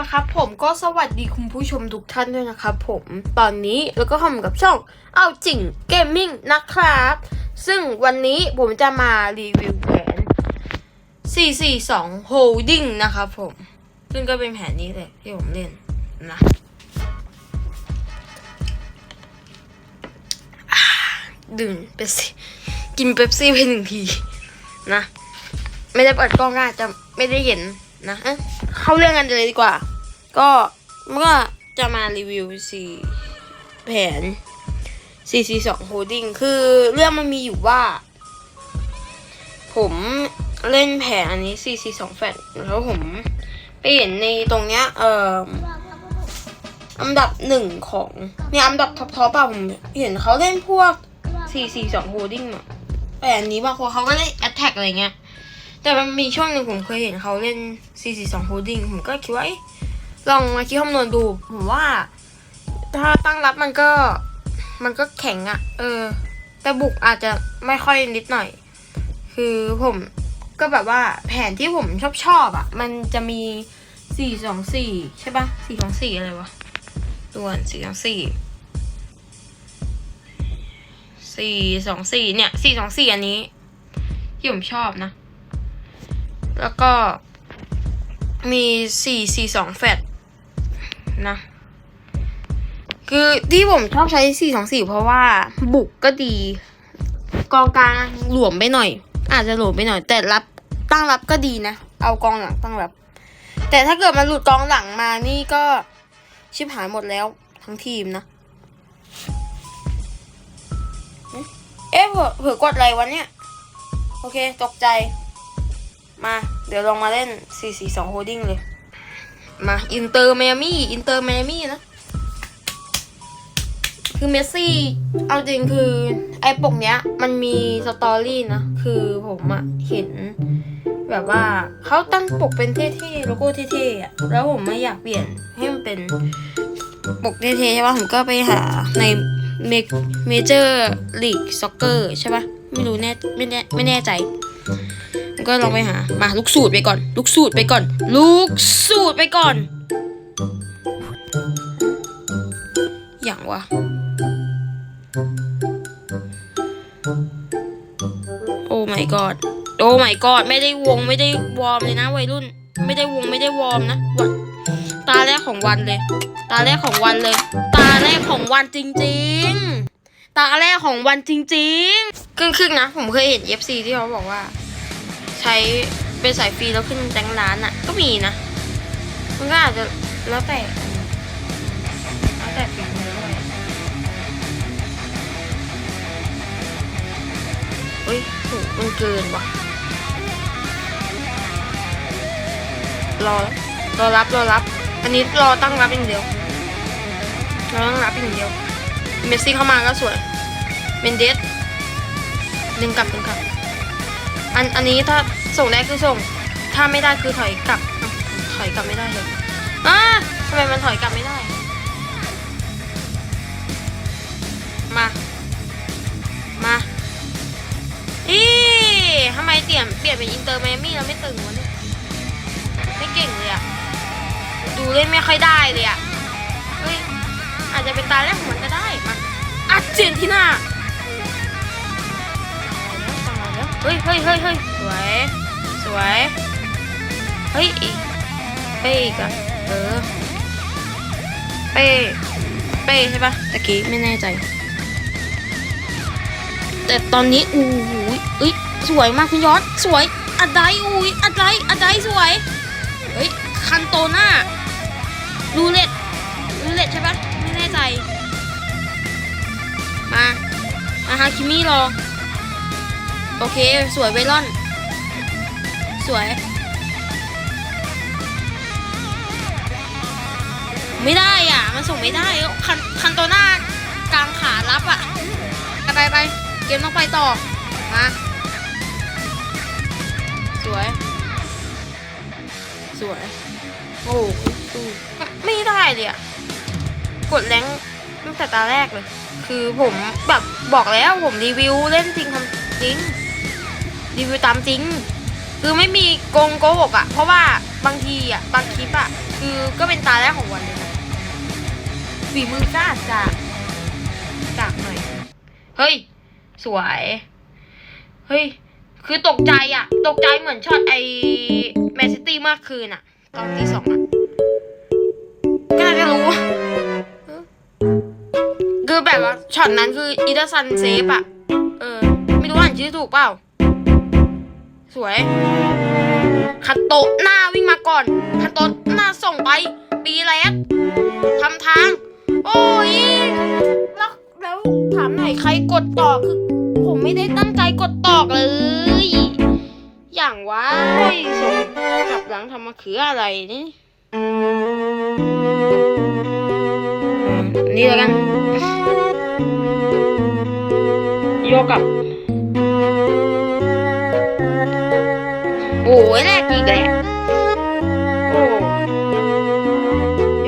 ละครับผมก็สวัสดีคุณผู้ชมทุกท่านด้วยนะครับผมตอนนี้แล้วก็ทำกับช่องเอาจริงเกมมิ่งนะครับ ซึ่งวันนี้ผมจะมารีวิวแผน 442 Holding นะครับผม ซึ่งก็เป็นแผนนี้เลยที่ผมเล่นนะดื่มเป๊ปซี่กินเป๊ปซี่ไปหนึ่งทีนะ ไม่ได้เปิดกล้องก็อาจะไม่ได้เห็นนะ เข้าเรื่องกันเลยดีกว่า ก็เมื่อจะมารีวิวสี่แผน 442 Holding คือเรื่องมันมีอยู่ว่า ผมเล่นแผนอันนี้ 442 แฟลตแล้วผมไปเห็นในตรงเนี้ย เอ่ออันดับหนึ่งของเนี่ยอันดับท็อปท็อปอะผมเห็นเขาเล่นพวก 442 Holding อะแต่อันนี้บางคนเขาก็เล่น Attack อะไรเงี้ย แต่มันมีช่วงหนึ่งผมเคยเห็นเขาเล่น 442 Holding ผมก็คิดว่าเอ๊ะลองมาคิดคำนวณดู ผมว่า ถ้าตั้งรับมันก็ มันก็แข็งอะเออ แต่บุกอาจจะไม่ค่อยนิดหน่อย คือผมก็แบบว่าแผนที่ผมชอบชอบอะมันจะมี 424 ใช่ปะ424 อะไรวะตัว424 424เนี่ย424อันนี้ที่ผมชอบนะ แล้วก็มีสี่สี่สองแฟดนะ คือที่ผมชอบใช้สี่สองสี่เพราะว่าบุกก็ดี กองกลางหลวมไปหน่อย อาจจะหลวมไปหน่อย แต่รับตั้งรับก็ดีนะ เอากองหลังตั้งรับ แต่ถ้าเกิดมันหลุดกองหลังมานี่ก็ชิบหายหมดแล้วทั้งทีมนะ เอ๊ะเผื่อเผื่อกดอะไรวะเนี่ย โอเค ตกใจ มา เดี๋ยวลองมาเล่น 442 Holding เลย มาอินเตอร์แมมี่อินเตอร์แมมี่นะ คือเมสซี่ เอาจริงคือ ไอ้ปกเนี้ย มันมีสตอรี่นะ คือผมอะเห็น แบบว่าเขาตั้งปกเป็นเท่ๆ โลโก้เท่ๆอะแล้วผมไม่อยากเปลี่ยนให้มันเป็นปกเท่ๆใช่ปะผมก็ไปหาในเมเจอร์ลีกซ็อกเกอร์ใช่ปะไม่รู้แน่ไม่แน่ไม่แน่ใจ ก็ลองไปหา มาลูกสูตรไปก่อน ลูกสูตรไปก่อน ลูกสูตรไปก่อน อย่างวะโอ้ my god โอ้ my god ไม่ได้วงไม่ได้วอร์มเลยนะวัยรุ่น ไม่ได้วงไม่ได้วอร์มนะวันตาแรกของวันเลย ตาแรกของวันเลย ตาแรกของวันจริง ๆ ตาแรกของวันจริง ๆ ครึ่งๆนะ ผมเคยเห็น FC ที่เขาบอกว่า ช้เป็นสายฟรีแล้วขึ้นแตงร้านอะ ก็มีนะ มันก็อาจจะแล้วแต่แล้วแต่ฝีมือด้วยเฮ้ยโหมันเกินว่ะรอรอรับรอรับ อันนี้รอตั้งรับอย่างเดียวรอตั้งรับอย่างเดียว เมสซี่เข้ามาก็สวยเมนเดสดึงกลับดึงกลับ อันอันนี้ถ้าส่งได้คือส่ง ถ้าไม่ได้คือถอยกลับ ถอยกลับไม่ได้เลยอ่าทำไมมันถอยกลับไม่ได้ มา มา อีทำไมเปลี่ยนเปลี่ยนเป็นอินเตอร์แมมี่แล้วไม่ตึงวะเนี่ย ไม่เก่งเลยอะดูเล่นไม่ค่อยได้เลยอะเฮ้ย อาจจะเป็นตาแรกของมันก็ได้ มาอาร์เจนตินา ฮ้ยเฮ้ยเฮ้ยเฮ้ยสวย สวย เฮ้ยอีกเป้อีกอะเออ เป้ เป้ใช่ปะตะกี้ไม่แน่ใจ แต่ตอนนี้อู้หูยเอ้ย สวยมากคุณยอด สวยอัดไดอุ้ยอัดไดอัดไดสวย เฮ้ย คันโตหน้ารูเล็ตรูเล็ตใช่ปะไม่แน่ใจ มา มาฮาคิมิรอ โอเค สวยเวลอน สวย ไม่ได้อะ มันส่งไม่ได้คันคันโตหน้ากลางขารับอะไปไปไปเกมต้องไปต่อ มา สวย สวย โอ้โหสู้ไม่ได้เลยอะ กดแรงตั้งแต่ตาแรกเลย คือผมแบบบอกแล้วผมรีวิวเล่นจริงทำจริง รีวิวตามจริง คือไม่มีโกงโกหกอะ่ะเพราะว่าบางทีอะ่ะบางคลิปอะ่ะคือก็เป็นตาแรกของวันเลยนะฝีมือก็อาจจะกากหน่อย เฮ้ย สวย เฮ้ย คือตกใจอะตกใจเหมือนช็อตไอแมนซิตี้เมื่อคืนอะตอนที่สองอะก็น่าจะรู้คือแบบว่าช็อตนั้นคืออีเดอร์ซันเซฟอะเออ ไม่รู้อ่านชื่อถูกเปล่า สวยคันโตะหน้าวิ่งมาก่อนคันโตะหน้าส่งไปปีแรกทำทาง โอ้ยแล้วแล้วถามหน่อยใครกดต่อคือ ผมไม่ได้ตั้งใจกดตอกเลย อย่างว่าส่งกลับหลังทำมาคืออะไรนี่อืมนี่แล้วกันโยกกลับ โอ้ยแรกอีกแล้วโอ้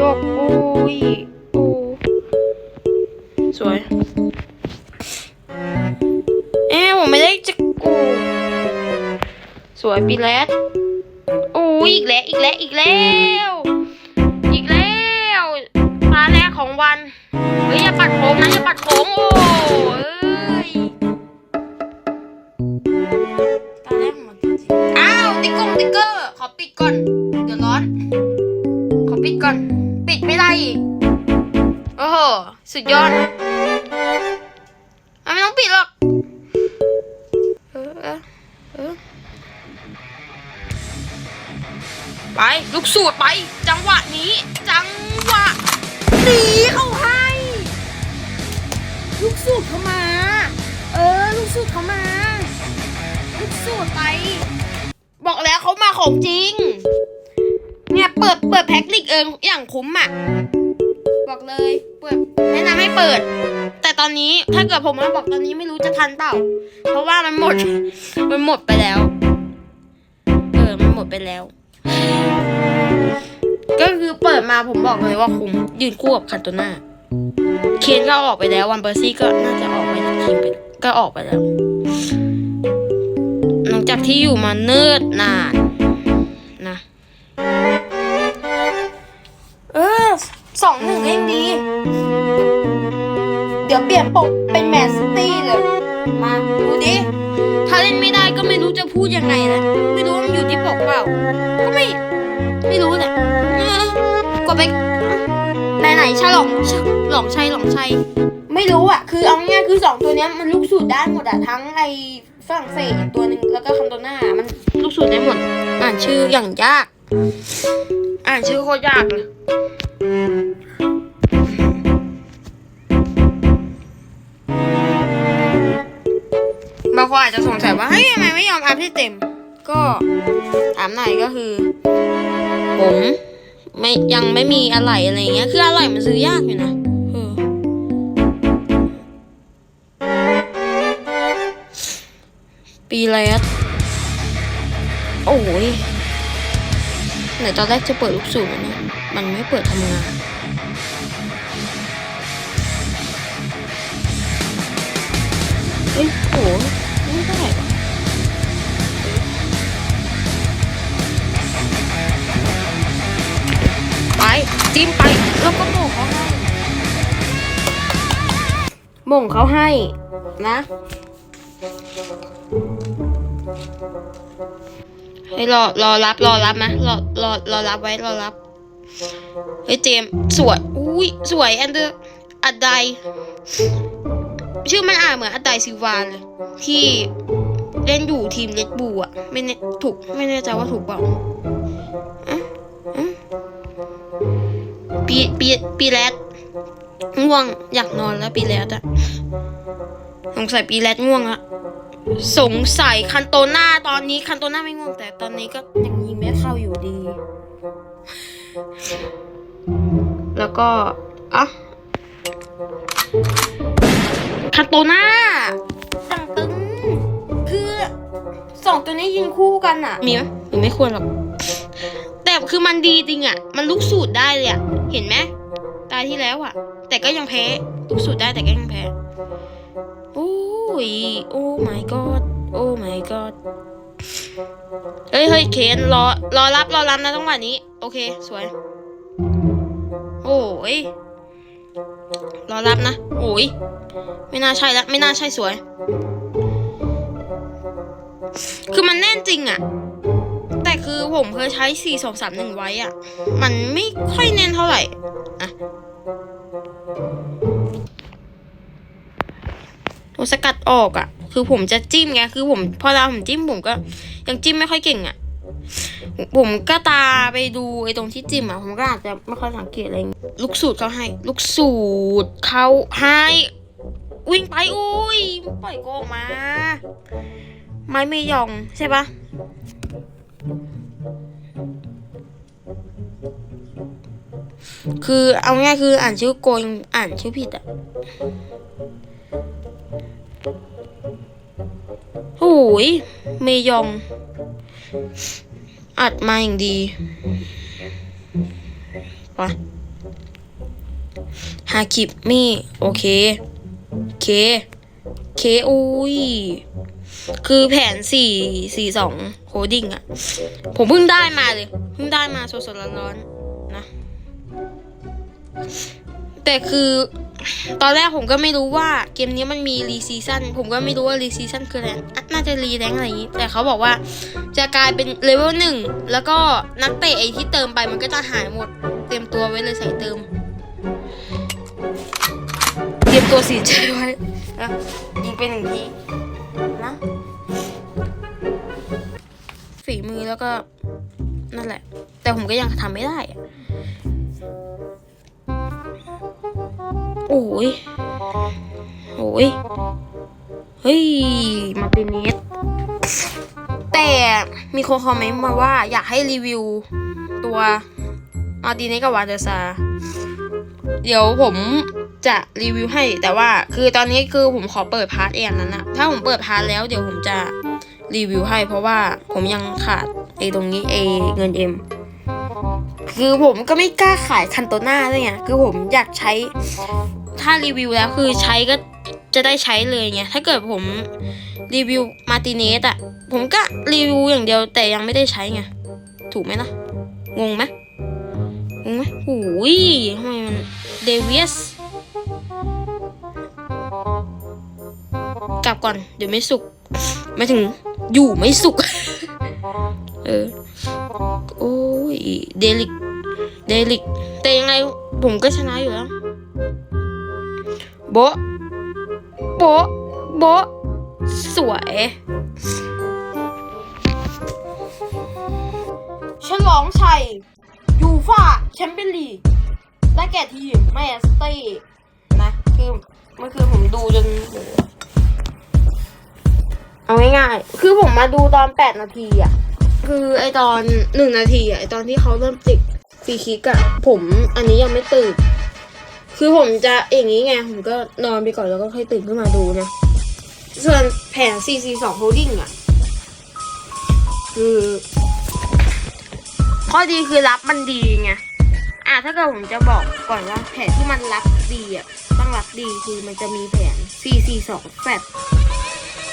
ยกโอ้ยโอ้สวย เอ๊ผมไม่ได้จะกูสวยปีแรดโอ้ยอีกแล้วอีกแล้วอีกแล้วอีกแล้วตาแรกของวันเฮ้ยอย่าปัดโค้งนะอย่าปัดโค้งโอ้ ปิดก่อน เดี๋ยวร้อน ขอปิดก่อน ปิดไม่ได้อีก โอ้โห สุดยอดอไม่ต้องปิดหรอกไป ลูกสูตรไป จังหวะนี้ จังหวะนี้เขาให้ ลูกสูตรเขามา เออ ลูกสูตรเขามา ลูกสูตรไป แล้วเขามาของจริง เนี่ยเปิดเปิดแพ็คลิกเอิงอย่างคุ้มอะ บอกเลย เปิดแนะนำให้เปิด แต่ตอนนี้ถ้าเกิดผมมาบอกตอนนี้ไม่รู้จะทันเปล่า เพราะว่ามันหมด มันหมดไปแล้ว เออ มันหมดไปแล้ว ก็คือเปิดมาผมบอกเลยว่าคุ้มยืนคู่กับคันโตน่าเคนก็ออกไปแล้ววันเบอร์ซี่ก็น่าจะออกไปกทีมไปก็ออกไปแล้ว ลังจากที่อยู่มาเนิ่นนานนะเออสองหนึ่งเองดี เดี๋ยวเปลี่ยนปกเป็นแมนซิตี้เลยมาดูดิ ถ้าเล่นไม่ได้ก็ไม่รู้จะพูดยังไงนะไม่รู้ว่ามันอยู่ที่ปกเปล่า ก็ไม่ ไม่รู้เนี่ยเออกดไปไหนไหนฉลองฉหลองชัยหลองชัยไม่รู้อะ คือเอาง่ายคือสองตัวเนี้ยมันลูกสูตรได้หมดอะทั้งไอ ฝรั่งเศสตัวหนึ่งแล้วก็คันโตน่ามันลูกสูตรได้หมด อ่านชื่ออย่างยาก อ่านชื่อโคตรยากเลยบางคนอาจจะสงสัยว่าเฮ้ยทำไมไม่ยอมอัพให้เต็ม ก็ถามหน่อยก็คือ ผม ไม่ยังไม่มีอะไรอะไรเงี้ย คืออะไรมันซื้อยากอยู่นะ ปีแรกโอ้ยไหนตอนแรกจะเปิดลูกสูบนะมันไม่เปิดทำงาน เฮ้ยโหไม่ได้ว่ะไป จิ้มไป แล้วก็โม่งเขาให้โม่งเขาให้นะ ให้รอรอรับรอรับนะรอรอรอรับไว้รอรับเฮ้ยเจมสวยอุ้ยสวยแอนเดอร์อัดไดชื่อมันอ่านเหมือนอัตไดซิวานเลยที่เล่นอยู่ทีมเลดบูอะไม่แน่ถูกไม่แน่ใจว่าถูกเปล่าอะอะปีปีปีแรดง่วงอยากนอนแล้วปีแรดอะสงสัยปีแรดง่วงอะ สงสัยคันโตหน้าตอนนี้คันโตหน้าไม่ง่วงแต่ตอนนี้ก็ยังยิงไม่เข้าอยู่ดี แล้วก็อะคันโตหน้าตังตึงคือสองตัวนี้ยิงคู่กันอะมีไหมหรือไม่ควรหรอกแต่คือมันดีจริงอะมันลุกสูตรได้เลยอะเห็นไหมตายที่แล้วอะแต่ก็ยังแพ้ลุกสูตรได้แต่ก็ยังแพ้โอ้ยโอ้ my god โอ้ my god เฮ้ยเฮ้ยเคนรอรอรับรอรับนะจังหวะนี้ โอเค สวย โอ้ยรอรับนะ โอ้ยไม่น่าใช่ละไม่น่าใช่สวย คือมันแน่นจริงอะแต่คือผมเคยใช้ 4 2 3 1 ไว้อะมันไม่ค่อยแน่นเท่าไหร่อะ ตัวสกัดออกอะคือผมจะจิ้มไงคือผมพอเราผมจิ้มผมก็ยังจิ้มไม่ค่อยเก่งอะผมก็ตาไปดูไอ้ตรงที่จิ้มอะผมก็อาจจะไม่ค่อยสังเกตอะไรลูกสูตรเขาให้ ลูกสูตรเขาให้วิ่งไปอุ้ยปล่อยโกมา ไม้ไม่ยองใช่ปะคือเอาง่ายคืออ่านชื่อโกงอ่านชื่อผิดอะ โอ้ยเมยอง อัดมาอย่างดีไปฮาคิบมี่ โอเค เค เค อุ้ย คือแผนสี่สี่สองโคดิ้งอะผมเพิ่งได้มาเลย เพิ่งได้มาสดๆร้อนๆนะ แต่คือตอนแรกผมก็ไม่รู้ว่าเกมนี้มันมีรีซีซันผมก็ไม่รู้ว่ารีซีซันคืออะไรน่าจะรีแรงอะไรอย่างนี้ แต่เขาบอกว่าจะกลายเป็นเลเวลหนึ่งแล้วก็นักเตะไอที่เติมไปมันก็จะหายหมด เตรียมตัวไว้เลยใส่เติม เตรียมตัวสีใจไว้นะยิงเป็นหนึ่งทีนะฝีมือแล้วก็นั่นแหละ แต่ผมก็ยังทำไม่ได้ โอ้ยโอ้ยเฮ้ย มาร์ติเนสแต่มีคนคอมเมนต์มาว่าอยากให้รีวิวตัวมาติเนสกับวานเดอร์ซา เดี๋ยวผมจะรีวิวให้ แต่ว่าคือตอนนี้คือผมขอเปิดพาร์ทเองนั้นนะถ้าผมเปิดพาร์ทแล้วเดี๋ยวผมจะรีวิวให้ เพราะว่าผมยังขาดไอ้ตรงนี้ไอ้เงินเอ็มคือผมก็ไม่กล้าขายคันโตน่าเลยไงคือผมอยากใช้ ถ้ารีวิวแล้วคือใช้ก็จะได้ใช้เลยไงถ้าเกิดผมรีวิวมาติเนสอะผมก็รีวิวอย่างเดียวแต่ยังไม่ได้ใช้ไงถูกไหมนะงงไหมงงไหมหูยทำไมมันเดวิสกลับก่อน เดี๋ยวไม่สุกไม่ถึงอยู่ไม่สุก เออ โอ้ย เดลิก เดลิก แต่ยังไงผมก็ชนะอยู่แล้ว โบะโบะโบะสวย ฉลองชัย ยูฟ่าแชมเปี้ยนลีกได้แก่ทีมแมนสเตย์นะคือเมื่อคืนผมดูจน เอาง่ายๆ คือผมมาดูตอนแปดนาทีอะ คือไอตอนหนึ่งนาทีอะ ไอตอนที่เขาเริ่มติดฟรีคิกอะ ผมอันนี้ยังไม่ตื่น คือผมจะอย่างนี้ไง ผมก็นอนไปก่อนแล้วก็ค่อยตื่นขึ้นมาดูนะ ส่วนแผน CC2 Holding อะ คือ ข้อดีคือรับมันดีไง อะถ้าเกิดผมจะบอกก่อนว่าแผนที่มันรับดีอะ ต้องรับดีคือมันจะมีแผน CC2 แฟต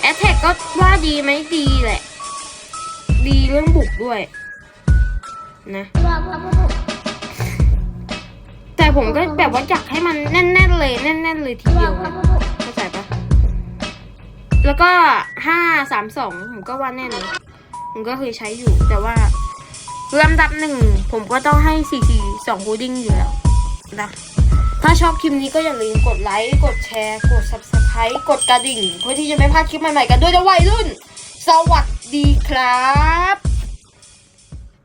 แอตแทกก็ว่าดีไหมดีแหละ ดีเรื่องบุกด้วย นะ ผมก็แบบว่าอยากให้มันแน่นๆเลยแน่นๆเลยทีเดียวเข้าใจปะแล้วก็ห้าสามสองผมก็ว่าแน่นนะผมก็เคยใช้อยู่ แต่ว่าลำดับหนึ่งผมก็ต้องให้สี่สี่สองบูดิ้งอยู่แล้วนะถ้าชอบคลิปนี้ก็อย่าลืมกดไลค์กดแชร์ กด subscribe กดกระดิ่ง เพื่อที่จะไม่พลาดคลิปใหม่ๆกันด้วยนะวัยรุ่น สวัสดีครับ